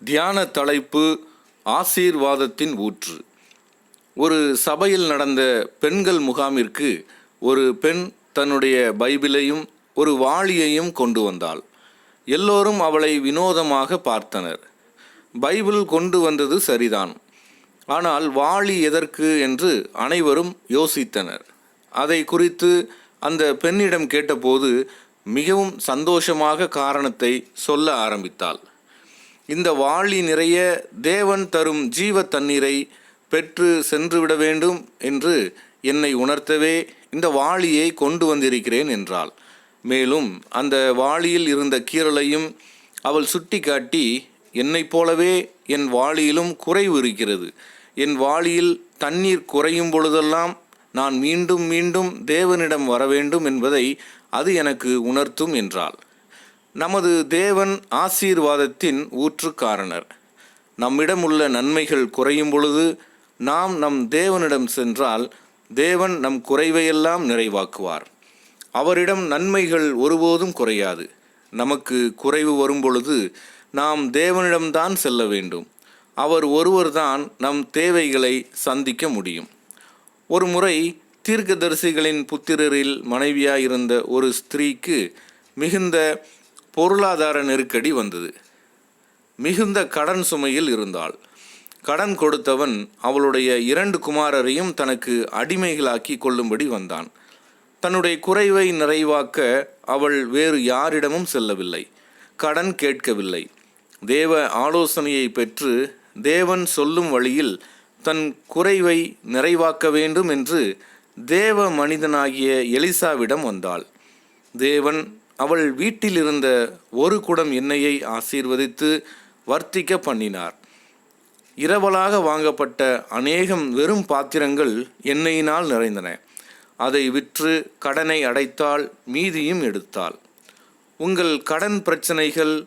தியான தலைப்பு ஆசீர்வாதத்தின் ஊற்று. ஒரு சபையில் நடந்த பெண்கள் முகாமிற்கு ஒரு பெண் தன்னுடைய பைபிளையும் ஒரு வாளியையும் கொண்டு வந்தாள். எல்லோரும் அவளை வினோதமாக பார்த்தனர். பைபிள் கொண்டு வந்தது சரிதான். ஆனால் வாளி எதற்கு என்று அனைவரும் யோசித்தனர். அதை குறித்து அந்த பெண்ணிடம் கேட்டபோது மிகவும் சந்தோஷமாக காரணத்தை சொல்ல ஆரம்பித்தாள். இந்த வாளி நிறைய தேவன் தரும் ஜீவ தண்ணீரை பெற்று சென்றுவிட வேண்டும் என்று என்னை உணர்த்தவே இந்த வாளியை கொண்டு வந்திருக்கிறேன் என்றாள். மேலும் அந்த வாளியில் இருந்த கீறலையும் அவள் சுட்டி காட்டி என்னைப் போலவே என் வாளியிலும் குறைவு இருக்கிறது. என் வாளியில் தண்ணீர் குறையும் பொழுதெல்லாம் நான் மீண்டும் மீண்டும் தேவனிடம் வர வேண்டும் என்பதை அது எனக்கு உணர்த்தும் என்றாள். நமது தேவன் ஆசீர்வாதத்தின் ஊற்றுக்காரணர். நம்மிடம் உள்ள நன்மைகள் குறையும் பொழுது நாம் நம் தேவனிடம் சென்றால் தேவன் நம் குறைவையெல்லாம் நிறைவாக்குவார். அவரிடம் நன்மைகள் ஒருபோதும் குறையாது. நமக்கு குறைவு வரும் பொழுது நாம் தேவனிடம்தான் செல்ல வேண்டும். அவர் ஒருவர்தான் நம் தேவைகளை சந்திக்க முடியும். ஒரு முறை தீர்க்கதரிசிகளின் புத்திரரில் மனைவியாயிருந்த ஒரு ஸ்திரீக்கு மிகுந்த பொருளாதார நெருக்கடி வந்தது. மிகுந்த கடன் சுமையில் இருந்தாள். கடன் கொடுத்தவன் அவளுடைய இரண்டு குமாரரையும் தனக்கு அடிமைகளாக்கி கொள்ளும்படி வந்தான். தன்னுடைய குறைவை நிறைவாக்க அவள் வேறு யாரிடமும் செல்லவில்லை. கடன் கேட்கவில்லை. தேவ ஆலோசனையை பெற்று தேவன் சொல்லும் வழியில் தன் குறைவை நிறைவாக்க வேண்டும் என்று தேவ மனிதனாகிய எலிசாவிடம் வந்தாள். தேவன் அவள் வீட்டில் இருந்த ஒரு குடம் எண்ணெயை ஆசீர்வதித்து வர்த்திக்க பண்ணினார். இரவலாக வாங்கப்பட்ட அநேகம் வெறும் பாத்திரங்கள் எண்ணெயினால் நிறைந்தன. அதை விற்று கடனை அடைத்தால் மீதியும் எடுத்தாள். உங்கள் கடன் பிரச்சனைகள்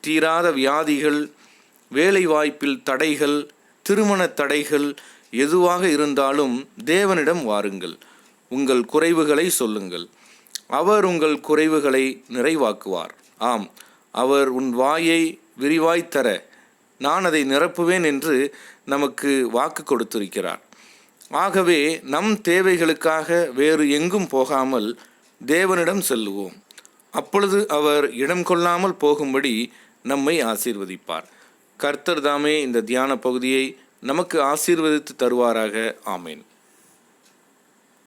தீராத வியாதிகள் வேலைவாய்ப்பில் தடைகள் திருமண தடைகள் எதுவாக இருந்தாலும் தேவனிடம் வாருங்கள். உங்கள் குறைவுகளை சொல்லுங்கள். அவர் உங்கள் குறைவுகளை நிறைவாக்குவார். ஆம் அவர் உன் வாயை விரிவாய் தர நான் அதை நிரப்புவேன் என்று நமக்கு வாக்கு கொடுத்திருக்கிறார். ஆகவே நம் தேவைகளுக்காக வேறு எங்கும் போகாமல் தேவனிடம் செல்லுவோம். அப்பொழுது அவர் இடம் கொள்ளாமல் போகும்படி நம்மை ஆசீர்வதிப்பார். கர்த்தர் தாமே இந்த தியான பகுதியை நமக்கு ஆசீர்வதித்து தருவாராக. ஆமேன்.